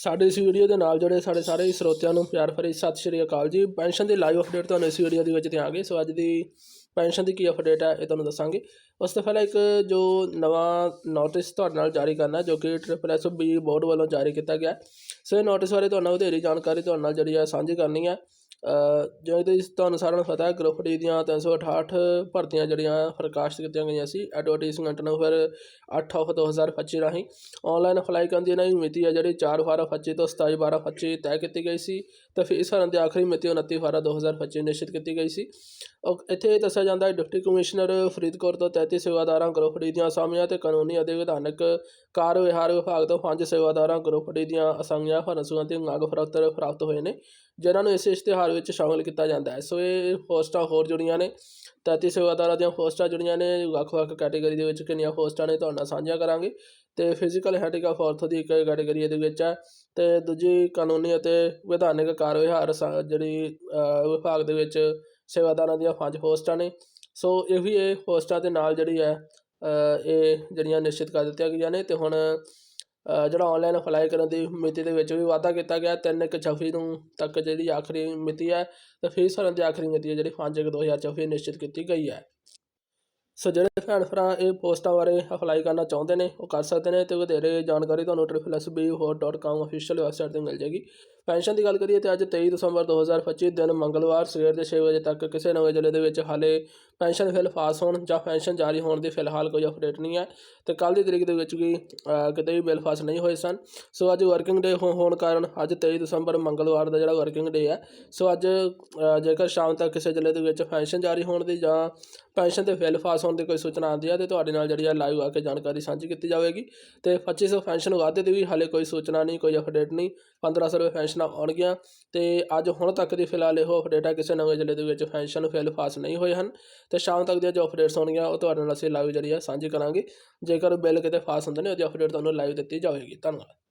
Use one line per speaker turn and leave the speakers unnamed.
ਸਾਡੇ ਇਸ ਵੀਡੀਓ ਦੇ ਨਾਲ ਜੁੜੇ ਸਾਡੇ ਸਾਰੇ ਹੀ ਸਰੋਤਿਆਂ ਨੂੰ ਪਿਆਰ ਭਰੀ ਸਤਿ ਸ਼੍ਰੀ ਅਕਾਲ ਜੀ। ਪੈਨਸ਼ਨ ਦੀ ਲਾਈਵ ਅਪਡੇਟ ਤੁਹਾਨੂੰ ਇਸ ਵੀਡੀਓ ਦੇ ਵਿੱਚ ਦਿਆਂਗੇ। ਸੋ ਅੱਜ ਦੀ ਪੈਨਸ਼ਨ ਦੀ ਕੀ ਅਪਡੇਟ ਹੈ ਇਹ ਤੁਹਾਨੂੰ ਦੱਸਾਂਗੇ। ਉਸ ਤੋਂ ਪਹਿਲਾਂ ਇੱਕ ਜੋ ਨਵਾਂ ਨੋਟਿਸ ਤੁਹਾਡੇ ਨਾਲ ਜਾਰੀ ਕਰਨਾ ਜੋ ਕਿ ਟ੍ਰਿਪਲ ਐਸ ਬੀ ਬੋਰਡ ਵੱਲੋਂ ਜਾਰੀ ਕੀਤਾ ਗਿਆ ਸੋ ਇਹ ਨੋਟਿਸ ਬਾਰੇ ਤੁਹਾਨੂੰ ਵਧੇਰੀ ਜਾਣਕਾਰੀ ਤੁਹਾਡੇ ਨਾਲ ਜਿਹੜੀ ਹੈ ਸਾਂਝੀ ਕਰਨੀ ਹੈ। ਅ, ਜਿਵੇਂ ਤੁਹਾਨੂੰ ਸਾਰਿਆਂ ਨੂੰ ਪਤਾ ਹੈ ਗਰੁੱਪ ਡੀ ਦੀਆਂ 368 ਭਰਤੀਆਂ ਜਿਹੜੀਆਂ ਪ੍ਰਕਾਸ਼ਿਤ ਕੀਤੀਆਂ ਗਈਆਂ ਸੀ ਐਡਵਰਟਾਈਜ਼ਮੈਂਟ ਨੰਬਰ 8 ਆਫ 2025 ਰਾਹੀਂ ਆਨਲਾਈਨ ਅਪਲਾਈ ਕਰਨ ਦੀ ਇਹਨਾਂ ਦੀ ਮਿਤੀ ਹੈ ਜਿਹੜੀ 4 ਫਾਰਾ 25 ਤੋਂ 27 12 25 ਤੈਅ ਕੀਤੀ ਗਈ ਸੀ ਤੇ ਫੀਸ ਭਰਨ ਦੀ ਆਖਰੀ ਮਿਤੀ ਉਨੱਤੀ ਵਾਰਾਂ ਦੋ ਹਜ਼ਾਰ ਪੱਚੀ ਨਿਸ਼ਚਿਤ ਕੀਤੀ ਗਈ ਸੀ। ਔਰ ਇੱਥੇ ਇਹ ਦੱਸਿਆ ਜਾਂਦਾ ਹੈ ਡਿਪਟੀ ਕਮਿਸ਼ਨਰ ਫਰੀਦਕੋਟ ਤੋਂ 33 ਸੇਵਾਦਾਰਾਂ ਗਰੁੱਪ ਡੀ ਦੀਆਂ ਅਸਾਮੀਆਂ ਤੇ ਕਾਨੂੰਨੀ ਅਤੇ ਵਿਧਾਨਕ ਕਾਰ ਵਿਹਾਰ ਵਿਭਾਗ ਤੋਂ ਪੰਜ ਸੇਵਾਦਾਰਾਂ ਗਰੁੱਪ ਡੀ ਦੀਆਂ ਅਸਾਮੀਆਂ ਭਰਨ ਸੰਬੰਧੀ ਮੰਗ ਪੱਤਰ ਪ੍ਰਾਪਤ ਹੋਏ ਨੇ। ਜਿਨ੍ਹਾਂ ਨੂੰ ਇਸ ਇਸ਼ਤਿਹਾਰ ਵਿੱਚ ਸ਼ਾਮਲ ਕੀਤਾ ਜਾਂਦਾ ਹੈ। ਸੋ ਇਹ ਹੋਸਟਾਂ ਹੋਰ ਜੁੜੀਆਂ ਨੇ। 33 ਸੇਵਾਦਾਰਾਂ ਦੀਆਂ ਹੋਸਟਾਂ ਜੁੜੀਆਂ ਨੇ। ਵੱਖ-ਵੱਖ ਕੈਟਾਗਰੀ ਦੇ ਵਿੱਚ ਕਿੰਨੀਆਂ ਹੋਸਟਾਂ ਨੇ ਤੁਹਾਡੇ ਨਾਲ ਸਾਂਝੀਆਂ ਕਰਾਂਗੇ। ਤੇ ਫਿਜ਼ੀਕਲ ਹੈਂਡੀਕੈਪ ਔਰਥੋ ਦੀ ਇੱਕ ਕੈਟਾਗਰੀ ਦੇ ਵਿੱਚ ਹੈ। ਤੇ ਦੂਜੀ ਕਾਨੂੰਨੀ ਅਤੇ ਵਿਧਾਨਿਕ ਕਾਰ ਵਿਹਾਰ ਜਿਹੜੀ ਵਿਭਾਗ ਦੇ ਵਿੱਚ ਸੇਵਾਦਾਰਾਂ ਦੀਆਂ ਪੰਜ ਹੋਸਟਾਂ ਨੇ। ਸੋ ਇਹ ਵੀ ਇਹ ਹੋਸਟਾਂ ਦੇ ਨਾਲ ਜਿਹੜੀ ਹੈ ਇਹ ਜਿਹੜੀਆਂ ਨਿਸ਼ਚਿਤ ਕਰ ਦਿੱਤੀਆਂ ਗਈਆਂ ਨੇ। ਤੇ ਹੁਣ ਜਿਹੜਾ ਆਨਲਾਈਨ ਅਪਲਾਈ ਕਰਨ ਦੀ ਮਿਤੀ ਦੇ ਵਿੱਚ ਵੀ ਵਾਧਾ ਕੀਤਾ ਗਿਆ, ਤਿੰਨ ਇੱਕ ਛੱਬੀ ਨੂੰ ਤੱਕ ਜਿਹੜੀ ਆਖਰੀ ਮਿਤੀ ਹੈ ਤੇ ਫੀਸ ਭਰਨ ਦੀ ਆਖਰੀ ਮਿਤੀ ਹੈ ਜਿਹੜੀ 5 ਇੱਕ 2024 ਨਿਸ਼ਚਿਤ ਕੀਤੀ ਗਈ ਹੈ। ਸੋ ਜਿਹੜੇ ਭੈਣ ਭਰਾ ਇਹ ਪੋਸਟਾਂ ਬਾਰੇ ਅਪਲਾਈ ਕਰਨਾ ਚਾਹੁੰਦੇ ਨੇ, ਉਹ ਕਰ ਸਕਦੇ ਨੇ ਤੇ ਵਧੇਰੇ ਜਾਣਕਾਰੀ ਤੁਹਾਨੂੰ www.bhot.com ਅਫੀਸ਼ੀਅਲ ਵੈਬਸਾਈਟ ਤੇ ਮਿਲ ਜਾਏਗੀ। ਪੈਨਸ਼ਨ ਦੀ ਗੱਲ ਕਰੀਏ ਤੇ ਅੱਜ 23 ਦਸੰਬਰ 2025 ਦਿਨ ਮੰਗਲਵਾਰ, ਸਵੇਰ ਦੇ 6 ਵਜੇ ਤੱਕ ਕਿਸੇ ਨਵੇਂ ਜ਼ਿਲ੍ਹੇ ਦੇ ਵਿੱਚ ਹਾਲੇ ਪੈਨਸ਼ਨ ਫਿਲ ਪਾਸ ਹੋਣ ਜਾਂ ਪੈਨਸ਼ਨ ਜਾਰੀ ਹੋਣ ਦੀ ਫਿਲਹਾਲ ਕੋਈ ਅਪਡੇਟ ਨਹੀਂ ਹੈ ਤੇ ਕੱਲ ਦੀ ਤਰੀਕ ਦੇ ਵਿੱਚ ਵੀ ਕਿਤੇ ਵੀ ਬਿੱਲ ਪਾਸ ਨਹੀਂ ਹੋਏ ਸਨ। ਸੋ ਅੱਜ ਵਰਕਿੰਗ ਡੇ ਹੋਣ ਕਾਰਨ ਅੱਜ 23 ਦਸੰਬਰ ਮੰਗਲਵਾਰ ਦਾ ਜਿਹੜਾ ਵਰਕਿੰਗ ਡੇ ਹੈ, ਸੋ ਅੱਜ ਜੇਕਰ ਸ਼ਾਮ ਤੱਕ ਕਿਸੇ ਜ਼ਿਲ੍ਹੇ ਦੇ ਵਿੱਚ ਪੈਨਸ਼ਨ ਜਾਰੀ ਹੋਣ ਦੀ ਜਾਂ ਪੈਨਸ਼ਨ ਤੇ ਬਿੱਲ ਪਾਸ ਹੋਣ ਦੀ ਕੋਈ ਸੂਚਨਾ ਆਉਂਦੀ ਹੈ, ਤੇ ਤੁਹਾਡੇ ਨਾਲ ਜਿਹੜੀ ਹੈ ਲਾਈਵ ਆ ਕੇ ਜਾਣਕਾਰੀ ਸਾਂਝੀ ਕੀਤੀ ਜਾਵੇਗੀ। ਤੇ 2500 ਪੈਨਸ਼ਨ ਵਾਧੇ ਦੀ ਵੀ ਹਾਲੇ ਕੋਈ ਸੂਚਨਾ ਨਹੀਂ, ਕੋਈ ਅਪਡੇਟ ਨਹੀਂ 1500 ਰੁਪਏ ਪੈਨਸ਼ਨਾਂ ਆਉਣਗੀਆਂ। ਤੇ ਅੱਜ ਹੁਣ ਤੱਕ ਦੀ ਫਿਲਹਾਲ ਇਹੋ ਅਪਡੇਟ ਹੈ, ਕਿਸੇ ਨਵੇਂ ਜ਼ਿਲ੍ਹੇ ਦੇ ਵਿੱਚ ਪੈਨਸ਼ਨ ਫਿਲ ਪਾਸ ਨਹੀਂ ਹੋਏ ਹਨ। ਤੇ ਸ਼ਾਮ ਤੱਕ ਦੀਆਂ ਜੋ ਅਪਡੇਟਸ ਹੋਣਗੀਆਂ, ਉਹ ਤੁਹਾਡੇ ਨਾਲ ਅਸੀਂ ਲਾਈਵ ਜਿਹੜੀ ਹੈ ਸਾਂਝੀ ਕਰਾਂਗੇ। ਜੇਕਰ ਬਿੱਲ ਕਿਤੇ ਪਾਸ ਹੁੰਦੇ ਨੇ, ਉਹਦੀ ਅਪਡੇਟ ਤੁਹਾਨੂੰ ਲਾਈਵ ਦਿੱਤੀ ਜਾਵੇਗੀ। ਧੰਨਵਾਦ।